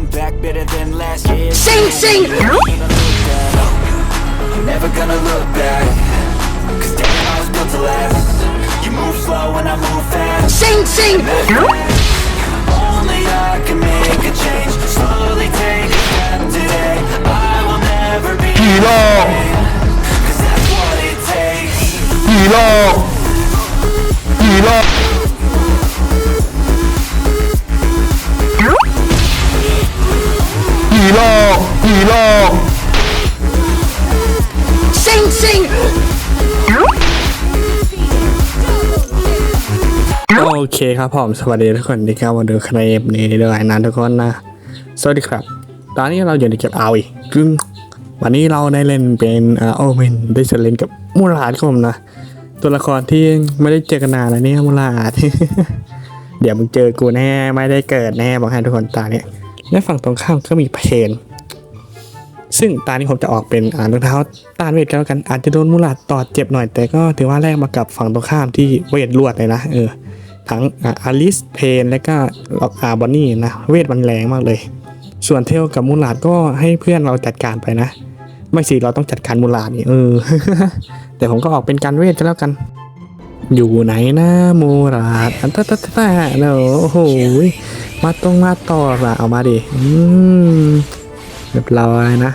come back better than last year. Sing, sing! You're never gonna look back. Cause damn, I was built to last. You move slow and I move fast. Sing, sing! Only I can make a change. Slowly take it back today. I will never be. Kilo! Kilo! Kilo! ฮีโร่ Sing, sing. โอเคครับผมสวัสดีทุกคนที่เข้ามาดูคลิปนี้ด้วยนะทุกคนนะ สวัสดีครับ ตอนนี้เราอยู่ในเก็บเอาอีกซึ่งวันนี้เราได้เล่นเป็นอ่าโอเมนได้จะเล่นกับมูลาดครับผมนะ ตัวละครที่ไม่ได้เจอกันนานแล้วเนี่ยมูลาดเดี๋ยวมึงเจอกูแน่ไม่ได้เกิดแน่บอกให้ทุกคนตาเนี่ยและฝั่งตรงข้ามก็มีเพน ซึ่งตานี้ผมจะออกเป็นอ่ารองเท้าต้านเวทกันแล้วกัน อาจจะโดนมูลาดตอดเจ็บหน่อย แต่ก็ถือว่าแลกมากับฝั่งตรงข้ามที่เวทลวดเลยนะเออทั้งอาริสเพนและก็อาบอนนี่นะเวทมันแรงมากเลย ส่วนเทลกับมูลาดก็ให้เพื่อนเราจัดการไปนะ ไม่สิเราต้องจัดการมูลาดนี่เออ แต่ผมก็ออกเป็นการเวทกันแล้วกัน อยู่ไหนนะมูราดอันตตะตะตะเนอะโอ้โหมาตรงมาต่อละเอามาดิอืม เรียบร้อยนะ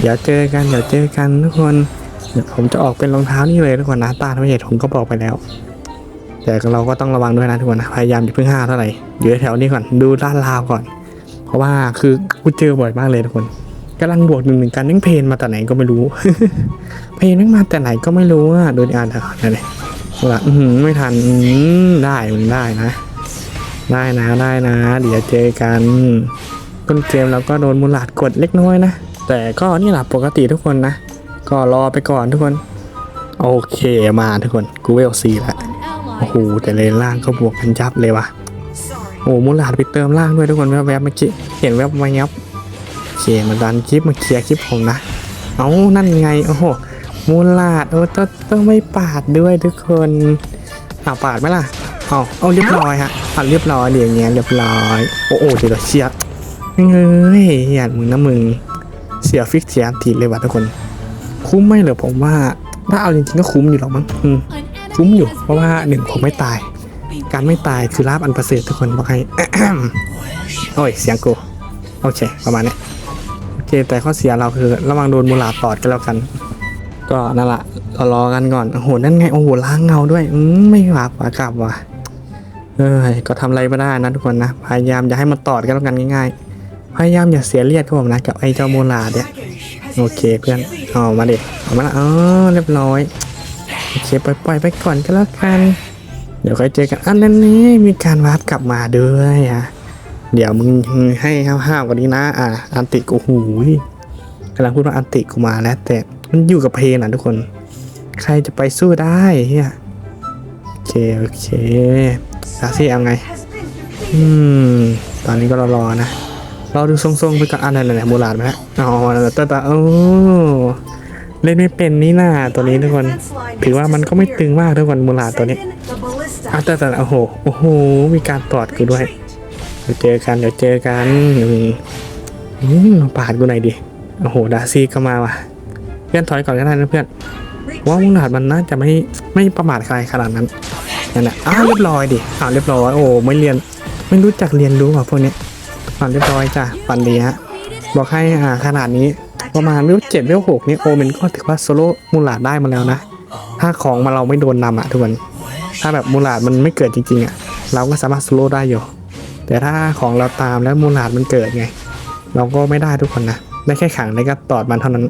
เดี๋ยวเจอกันเดี๋ยวเจอกันทุกคนเดี๋ยวผมจะออกเป็นรองเท้านี่เลยทุกคนนะตาทำเหตุผมก็บอกไปแล้ว แต่เราก็ต้องระวังด้วยนะทุกคนนะพยายามอย่าเพิ่งห้าวเท่าไหร่อยู่แถวนี้ก่อนดูด้านลาวก่อน เพราะว่าคือกูเจอบ่อยมากเลยทุกคนกำลังบวกหนึ่งหนึ่งกันนั่งเพนมาแต่ไหนก็ไม่รู้ เพนนั่งมาแต่ไหนก็ไม่รู้อะโดนอ่านเถอะนั่นเลยว่าอือหือไม่ทันอืมได้มันได้นะ ได้นะได้นะ เดี๋ยวเจอกัน ต้นเกมเราก็โดนมูลลาดกดเล็กน้อยนะ แต่ก็นี่แหละปกติทุกคนนะ ก็รอไปก่อนทุกคน โอเคมาทุกคนกูเวลซีแล้วโอ้โหแต่เลนล่างก็บวกกันยับเลยว่ะโอ้มูลลาดไปเติมล่างด้วยทุกคนแวบๆเมื่อกี้เห็นแวบมายับโอเคมาดันคลิปมาเคลียร์คลิปผมนะเอานั่นไงโอ้โหมูลลาดโอ้ต้องต้องไม่ปาดด้วยทุกคนอ้าวปาดไหมล่ะเอาเอาเรียบร้อยฮะอะเรียบร้อยเดี๋ยวอย่างเงี้ยเรียบร้อยโอ้โหเดี๋ยวเราเชียร์ เฮ้ยหยาดมึงนะมึง เสียฟิกเสียทีเลยว่ะทุกคน คุ้มไหมเหรอผมว่า ถ้าเอาจริงๆก็คุ้มอยู่หรอกมั้งอืมคุ้มอยู่ เพราะว่าหนึ่งผมไม่ตาย การไม่ตายคือลาบอันประเสริฐทุกคนบอกให้โอ้ยเสียงกูโอเค ประมาณนี้โอเค แต่ข้อเสียเราคือระวังโดนมูลาตอดกันแล้วกัน ก็นั่นแหละรารอกันก่อนโอ้โหนั่นไงโอ้โหล้างเงาด้วยอืมไม่หวาบหวากลับว่ะเอ้ยก็ทำอะไรไม่ได้นะทุกคนนะพยายามอย่าให้มันตอดกันแล้วกันง่ายๆ พยายามอย่าเสียเลือดครับผมนะกับไอ้เจ้าโมลาดเนี่ยโอเคเพื่อนเอามาดิเอามาละอ๋อเรียบร้อยโอเคปล่อยปล่อยไปก่อนก็แล้วกันเดี๋ยวค่อยเจอกันอันนั้นนี่มีการวาร์ปกลับมาด้วยอะเดี๋ยวมึงให้ห้าวๆกว่านี้นะ อะอันติกูหูยกำลังพูดว่าอันติกูมาแล้ว แต่มันอยู่กับเพลนะทุกคน ใครจะไปสู้ได้เฮียโอเคโอเคดาซี่เอาไง อืม ตอนนี้ก็รอรอๆนะ เรอดูทรงๆไปก่อนอันนั้นแหละมูลาดไหมฮะอ๋อต่แต่โอ้เล่นไม่เป็นนี่น่าตัวนี้ทุกคนถือว่ามันก็ไม่ตึงมากทุกคนมูลาดตัวนี้อะแต่แต่โอ้โหโอ้โหมีการตอดกูด้วยเดี๋ยวเจอกันเดี๋ยวเจอกันอืมอืมมาปาดกูหน่อยดิโอ้โหดาซี่ก็มาว่ะเพื่อนถอยก่อนก็ได้นะเพื่อนว่ามุงหลาดมันน่าจะไม่ไม่ประมาทใครขนาดนั้นนั่นแหละอ้าวเรียบร้อยดิอ้าวเรียบร้อยโอ้ไม่เรียนไม่รู้จักเรียนรู้ว่ะพวกนี้ อ่าเรียบร้อยจ้ะฟันดีฮะบอกให้อ่าขนาดนี้ประมาณเวเจ็ดเวหกนี่โอเมนก็ถือว่าโซโล่มูลาดได้มาแล้วนะ ถ้าของมาเราไม่โดนนำอะทุกคนถ้าแบบมูลาดมันไม่เกิดจริงๆอะเราก็สามารถสโลว์ได้อยู่ แต่ถ้าของเราตามแล้วมูลาดมันเกิดไง เราก็ไม่ได้ทุกคนนะได้แค่ขังได้ก็ตอดมันเท่านั้น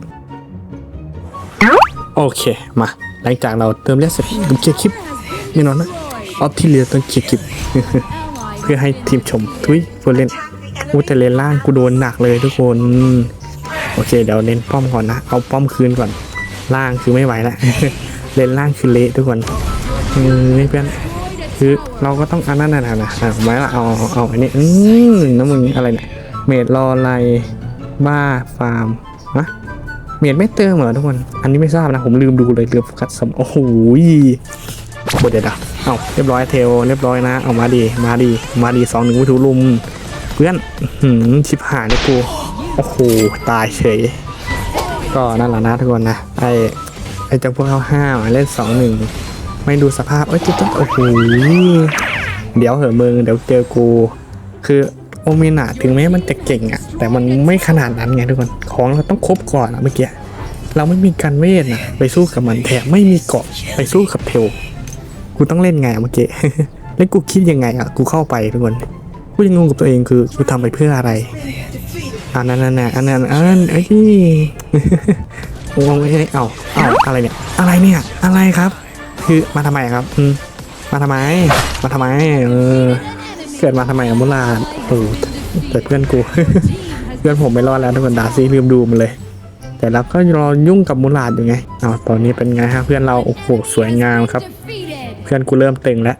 โอเคมาหลังจากเราเติมเลือดเสร็จผมเคลียร์คลิปไม่นอนนะเอาที่เหลือต้องเคลียร์คลิป เพื่อให้ทีมชมทุยคนเล่น อู้แต่เลนล่างกูโดนหนักเลยทุกคนโอเคเดี๋ยวเน้นป้อมก่อนนะเอาป้อมคืนก่อนล่างคือไม่ไหวแล้วเลนล่างคือเละทุกคนเออเพื่อนคือเราก็ต้องอันนั้นนะนะอะไว้ละเอาเอาอันนี้อืมน้ำมึงอะไรเนี่ยเมดรอไลบ้าฟาร์มนะเมดไม่เติมเหรอทุกคน อันนี้ไม่ทราบนะ ผมลืมดูเลยลืมโฟกัสสมโอ้โหโคตรเด็ดอะเอาเรียบร้อยเทลเรียบร้อยนะ เอามาดีมาดีมาดีสองหนึ่งวิถูลุม เพื่อนหืมชิบหายเลยกูโอ้โหตายเฉย ก็นั่นแหละนะทุกคนนะไอไอเจ้าพวกเขาห้าวเล่นสองหนึ่งไม่ดูสภาพเอ้ยจิ๊ดโอ้โหเดี๋ยวเหอะมึงเดี๋ยวเจอกูคือโอเมนาถึงแม้มันจะเก่งอะแต่มันไม่ขนาดนั้นไงทุกคนของเราต้องครบก่อนอะเมื่อกี้เราไม่มีการเวทนะไปสู้กับมันแถมไม่มีเกาะไปสู้กับเทลกูต้องเล่นไงเมื่อกี้แล้วกูคิดยังไงอะกูเข้าไปทุกคน กูยังงงกับตัวเองคือกูทำไปเพื่ออะไรอันนั้นนั่นน่ะอันนั้นอันนั้นเอ้ยงงไม่ใช่เอ้าเอ้าอะไรเนี่ย อะไรเนี่ยอะไรครับ คือมาทำไมครับอืมมาทำไม มาทำไมเออเกิดมาทำไมอมุลาโอ้แต่เพื่อนกู เพื่อนผมไม่รอดแล้วทุกคนดาซี่ลืมดูมันเลย แต่เราก็รอยุ่งกับมุลาดอยู่ไงเอาวตอนนี้เป็นไงฮะเพื่อนเราโอ้โหสวยงามครับ เพื่อนกูเริ่มเตึงแล้ว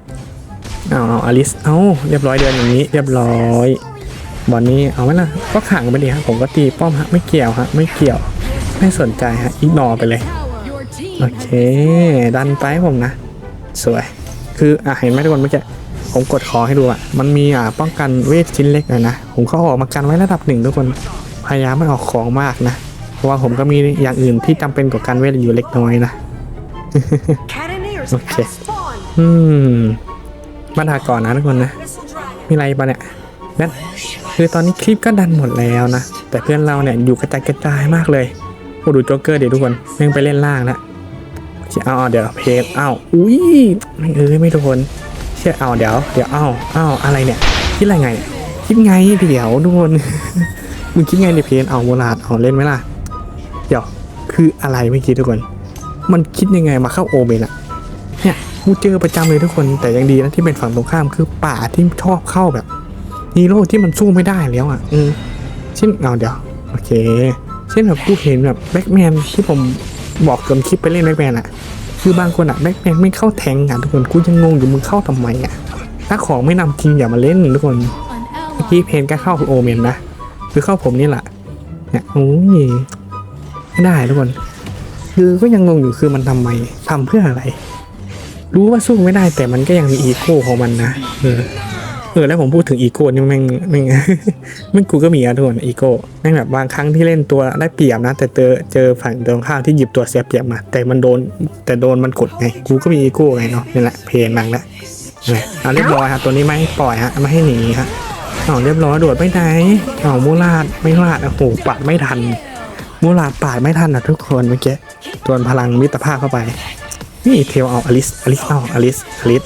เอาเอาอลิสเอาเรียบร้อยเดินอย่างนี้ เรียบร้อยบอลนี้เอาไว้ละก็ขังไปดิฮะผมก็ตีป้อมฮะไม่เกี่ยวฮะไม่เกี่ยว ไม่สนใจฮะอีกนอไปเลยโอเค ดันไปผมนะ สวย คืออะเห็นไหมทุกคนเมื่อกี้ผมกดคอให้ดูอะมันมีอ่าป้องกันเวทชิ้นเล็กเลยนะผมก็ออกมากันไว้ระดับหนึ่งทุกคนพยายามไม่ออกของมากนะเพราะว่าผมก็มีอย่างอื่นที่จำเป็นกว่าการเวทอยู่เล็กน้อยนะ Cannoneers Okay. have spawned. อืม มาถาก่อนนะทุกคนนะ มีอะไรปะเนี่ยนั่นคือตอนนี้คลิปก็ดันหมดแล้วนะ แต่เพื่อนเราเนี่ยอยู่กระจายกระจายมากเลยโอ้ดูโจ๊กเกอร์เดี๋ยวทุกคนแม่งไปเล่นล่างแล้วเอาเอาเดี๋ยวเพลเอาอุ้ยแม่เอ้ยไม่ทุกคนเชื่อเอาเดี๋ยวเดี๋ยวเอาเอาอะไรเนี่ยคิดอะไรไง คิดไงเดี๋ยวทุกคนมึงคิดไงในเพลเอาโมลาดเอาเล่นไหมล่ะเดี๋ยวคืออะไรเมื่อกี้ทุกคน มันคิดยังไงมาเข้าโอเมนอะเนี่ย กูเจอประจำเลยทุกคนแต่ยังดีนะที่เป็นฝั่งตรงข้ามคือป่าที่ชอบเข้าแบบฮีโร่ที่มันสู้ไม่ได้แล้วอะ อืมเช่นเอาเดี๋ยวโอเค เช่นแบบกูเห็นแบบแบ็กแมนที่ผมบอกจนคลิปไปเล่นแบ็กแมนอะ คือบางคนอะแบ็กแมนไม่เข้าแทงอะทุกคนกูยังงงอยู่มึงเข้าทำไมอะถ้าของไม่นำจริงอย่ามาเล่นทุกคนเมื่อกี้เพนก็เข้าโอเมนนะคือเข้าผมนี่แหละเนี่ยโอ้ยไม่ได้ทุกคน คือก็ยังงงอยู่คือมันทำไมทำเพื่ออะไร รู้ว่าสู้ไม่ได้แต่มันก็ยังมีอีโก้ของมันนะเออเออแล้วผมพูดถึงอีโก้นี่แม่งแม่งแม่งกูก็มีอะทุกคนอีโก้แม่งแบบบางครั้งที่เล่นตัวได้เปรียบนะ แต่เจอเจอฝั่งตรงข้ามที่หยิบตัวเสียเปรียบมา แต่มันโดนแต่โดนมันกดไงกูก็มีอีโก้ไงเนาะนี่แหละเพนมังละเอาเรียบร้อยฮะตัวนี้ไม่ปล่อยฮะไม่ให้หนีฮะเอาเรียบร้อยโดดไปไหนเอามูลาดไม่ลาดโอ้โหปัดไม่ทันมูลาดปาดไม่ทันนะทุกคนเมื่อกี้ตัวนพลังมิตรภาพเข้าไป นี่เทลเอาอลิสอลิสเอาอลิสอลิส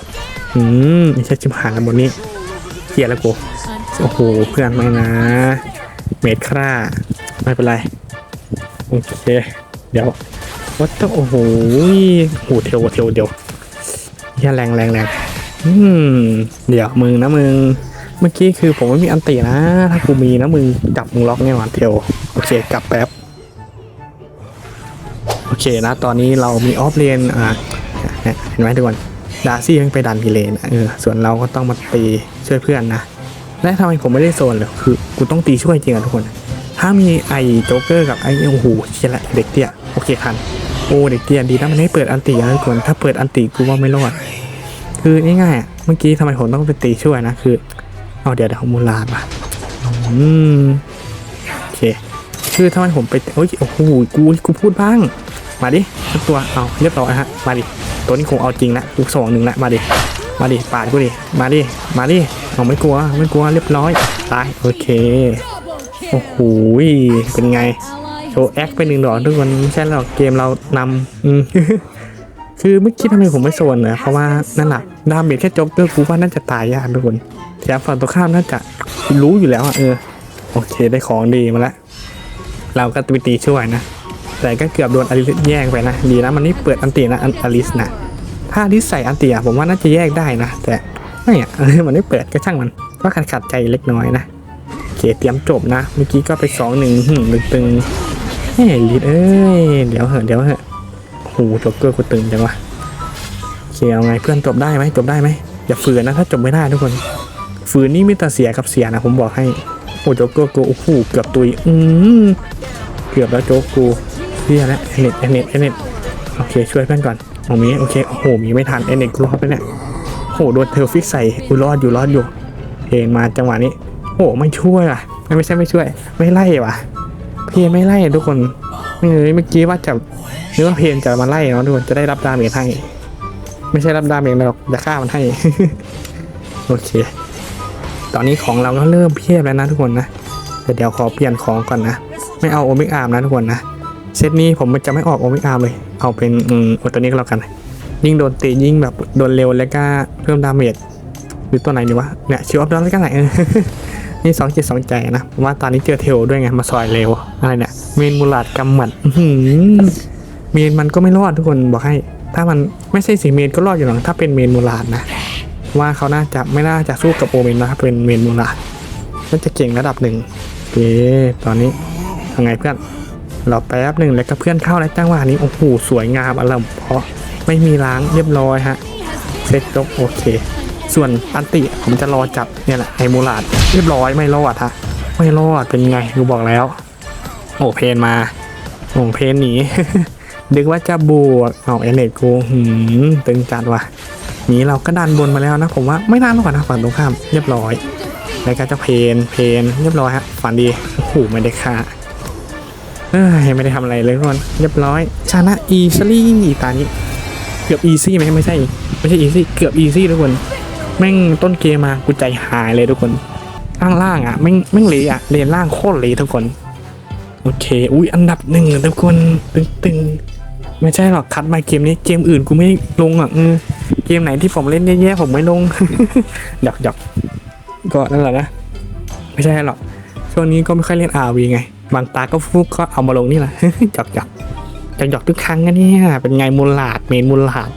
อืมไม่ใช่ชิมหายแล้วบนนี้เกียแล้วกูโอ้โหเพื่อนไม่นะ เมดคร่าไม่เป็นไร โอเค เดี๋ยววัดโอ้โหโอ้โหเทลเทลเดี๋ยวเหี้ยแรงแรงแรงอืมเดี๋ยวมึงนะมึง เมื่อกี้คือผมไม่มีอันตีนะ ถ้ากูมีนะมึงจับมึงล็อกแน่นอนเทลโอเคกลับแป๊บ โอเคนะ ตอนนี้เรามีออฟเลนอ่าเห็นไหมทุกคนดาร์ซี่ยังไปดันพีเลนเออส่วนเราก็ต้องมาตีช่วยเพื่อนนะและทำไมผมไม่ได้โซนเลยคือกูต้องตีช่วยจริงอะทุกคน ถ้ามีไอ้โจ๊กเกอร์กับไอ้โอ้โหเชี่ยละเด็กเตี้ยโอเคทันโอ้เด็กเตี้ยดีนะมันไม่เปิดอันตีนะทุกคนถ้าเปิดอันตีกูว่าไม่รอดคือง่ายๆเมื่อกี้ทำไมผมต้องไปตีช่วยนะคือเอาเดี๋ยวเดี๋ยวมูลาดมาอืมโอเคคือทำไมผมไปโอ้ยโอ้โหกูกูพูดบ้าง มาดิสักตัวเอาเรียบร้อยฮะมาดิตัวนี้คงเอาจริงละกูสองหนึ่งละมาดิมาดิปาดกูดิมาดิมาดิเอาไม่กลัวไม่กลัวเรียบร้อยตายโอเคโอ้โหเป็นไงโชว์แอคไปหนึ่งดอกทุกคนไม่ใช่หรอกเกมเรานำคือเมื่อกี้ทำไมผมไม่โซนนะเพราะว่านั่นแหละดาเมจแค่จ๊กเกอร์กูว่าน่าจะตายยากทุกคนแถมฝั่งตรงข้ามน่าจะรู้อยู่แล้วอะเออโอเคได้ของดีมาแล้วเราก็ไปตีช่วยนะ แต่ก็เกือบโดนอลิสแย่งไปนะ ดีนะมันนี่เปิดอันตีนะอลิสนะ ถ้าอลิสใส่อันตีผมว่าน่าจะแยกได้นะ แต่ไม่อะมันไม่เปิดก็ช่างมัน ก็ขัดขัดใจเล็กน้อยนะโอเคเตรียมจบนะ เมื่อกี้ก็ไปสองหนึ่งหึ่งตึงเฮ้ยลิสเอ้ย เดี๋ยวเหอะเดี๋ยวเหอะโอ้โหโจ๊กเกอร์กูตึงจังวะโอเคเอาไงเพื่อนจบได้ไหมจบได้ไหมอย่าฝืนนะถ้าจบไม่ได้ทุกคน ฝืนนี่มีแต่เสียกับเสียนะผมบอกให้โอ้โจ๊กเกอร์กูโอ้โหเกือบตุยอืมเกือบแล้วโจ๊กกู เรียแล้วเอเน็ตเอเน็ตเอเน็ตโอเคช่วยเพื่อนก่อนตรงนี้โอเคโอ้โหมีไม่ทันเอเน็ตรอดไปเนี่ยโอ้โหโดนเทลฟิกใส่กูรอดอยู่รอดอยู่เพลงมาจังหวะนี้ โอ้ไม่ช่วยอะไม่ใช่ไม่ช่วย ไม่ไล่ว่ะ เพนไม่ไล่ทุกคนเออเมื่อกี้ว่าจะนึกว่าเพนจะมาไล่เนาะทุกคนจะได้รับดาเมจให้ไม่ใช่รับดาเมจหรอกจะฆ่ามันให้โอเค ตอนนี้ของเราก็เริ่มเพียบแล้วนะทุกคนนะแต่เดี๋ยวขอเปลี่ยนของก่อนนะ ไม่เอาโอเมกอาร์มนะทุกคนนะ เซตนี้ผมจะไม่ออกโอเมกอาร์เลย เอาเป็นอืมเอาตัวนี้ก็แล้วกัน ยิ่งโดนตียิ่งแบบโดนเร็วแล้วก็เพิ่มดาเมจหรือตัวไหนดีวะเนี่ยชิวอัพดอนแล้วก็ไหนนี่สองจิตสองใจนะว่าตอนนี้เจอเทลด้วยไงมาซอยเร็วอะไรเนี่ยเมนมูลาดกำหมัดเมนมันก็ไม่รอดทุกคนบอกให้ ถ้ามันไม่ใช่สีเมนก็รอดอยู่หรอกถ้าเป็นเมนมูลาดนะ ว่าเขาน่าจะไม่น่าจะสู้กับโอเมนนะครับเป็นเมนมูลาดน่าจะเก่งระดับหนึ่งโอเคตอนนี้ยังไงเพื่อน เราแป๊บหนึ่งแล้วก็เพื่อนเข้าแล้วจังหวะนี้โอ้โหสวยงามอลัมเพราะไม่มีล้างเรียบร้อยฮะเซ็ตจบโอเค ส่วนอันติผมจะรอจับเนี่ยแหละไอมูลาดเรียบร้อยไม่รอดฮะไม่รอดเป็นไงกูบอกแล้ว โอ้เพนมาโอ้เพนหนีดึกว่าจะบวกเอาเอเนตกูหืมตึงจัดว่ะนี้เราก็ดันบนมาแล้วนะ ผมว่าไม่นานหรอกนะฝั่งตรงข้ามเรียบร้อยแล้วก็จะเพนเพนเรียบร้อยฮะฝันดีโอ้โหไม่ได้ค่า เอ้ยไม่ได้ทำอะไรเลยทุกคนเรียบร้อย ชนะอีซี่ตานี้ เกือบอีซี่ไหมไม่ใช่ ไม่ใช่อีซี่เกือบอีซี่ทุกคน แม่งต้นเกมมากูใจหายเลยทุกคนข้างล่างอะแม่งแม่งเละอะเลนล่างโคตรเละทุกคน โอเค อุ้ยอันดับหนึ่งทุกคนตึงตึงๆไม่ใช่หรอกคัดมาเกมนี้เกมอื่นกูไม่ลงอะเออเกมไหนที่ผมเล่นแย่ๆผมไม่ลงหยอกหยอกก็นั่นแหละนะ ไม่ใช่หรอกช่วงนี้ก็ไม่ค่อยเล่น RV ไง บางตาก็ฟุกก็เอามาลงนี่แหละจอกจอกจอกจอกทุกครั้งนะเนี่ยเป็นไงมูลลาดเมนมูลลาด